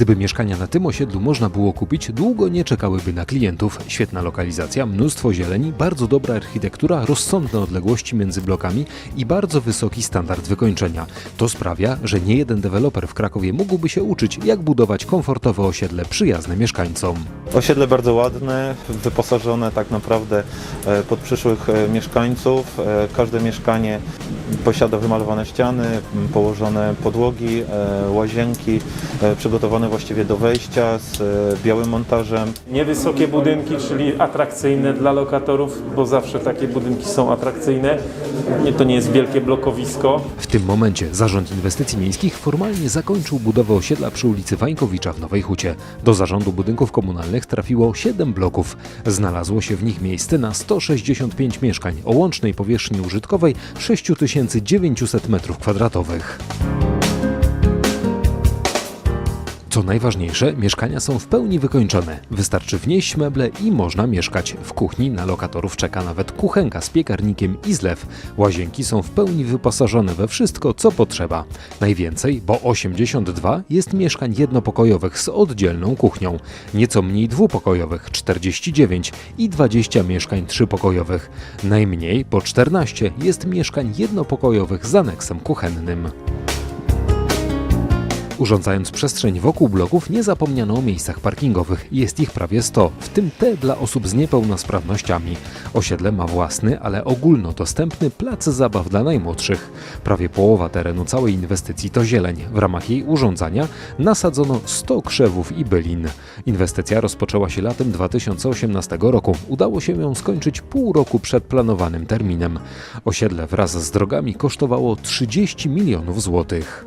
Gdyby mieszkania na tym osiedlu można było kupić, długo nie czekałyby na klientów. Świetna lokalizacja, mnóstwo zieleni, bardzo dobra architektura, rozsądne odległości między blokami i bardzo wysoki standard wykończenia. To sprawia, że nie jeden deweloper w Krakowie mógłby się uczyć, jak budować komfortowe osiedle przyjazne mieszkańcom. Osiedle bardzo ładne, wyposażone tak naprawdę e, pod przyszłych e, mieszkańców. E, Każde mieszkanie posiada wymalowane ściany, położone podłogi, łazienki, przygotowane właściwie do wejścia z białym montażem. Niewysokie budynki, czyli atrakcyjne dla lokatorów, bo zawsze takie budynki są atrakcyjne. Nie, to nie jest wielkie blokowisko. W tym momencie Zarząd Inwestycji Miejskich formalnie zakończył budowę osiedla przy ulicy Wańkowicza w Nowej Hucie. Do Zarządu Budynków Komunalnych trafiło 7 bloków. Znalazło się w nich miejsce na 165 mieszkań o łącznej powierzchni użytkowej 6900 m2. Co najważniejsze, mieszkania są w pełni wykończone. Wystarczy wnieść meble i można mieszkać. W kuchni na lokatorów czeka nawet kuchenka z piekarnikiem i zlew. Łazienki są w pełni wyposażone we wszystko, co potrzeba. Najwięcej, bo 82 jest mieszkań jednopokojowych z oddzielną kuchnią. Nieco mniej dwupokojowych 49 i 20 mieszkań trzypokojowych. Najmniej, bo 14 jest mieszkań jednopokojowych z aneksem kuchennym. Urządzając przestrzeń wokół bloków nie zapomniano o miejscach parkingowych. Jest ich prawie 100, w tym te dla osób z niepełnosprawnościami. Osiedle ma własny, ale ogólnodostępny plac zabaw dla najmłodszych. Prawie połowa terenu całej inwestycji to zieleń. W ramach jej urządzania nasadzono 100 krzewów i bylin. Inwestycja rozpoczęła się latem 2018 roku. Udało się ją skończyć pół roku przed planowanym terminem. Osiedle wraz z drogami kosztowało 30 milionów złotych.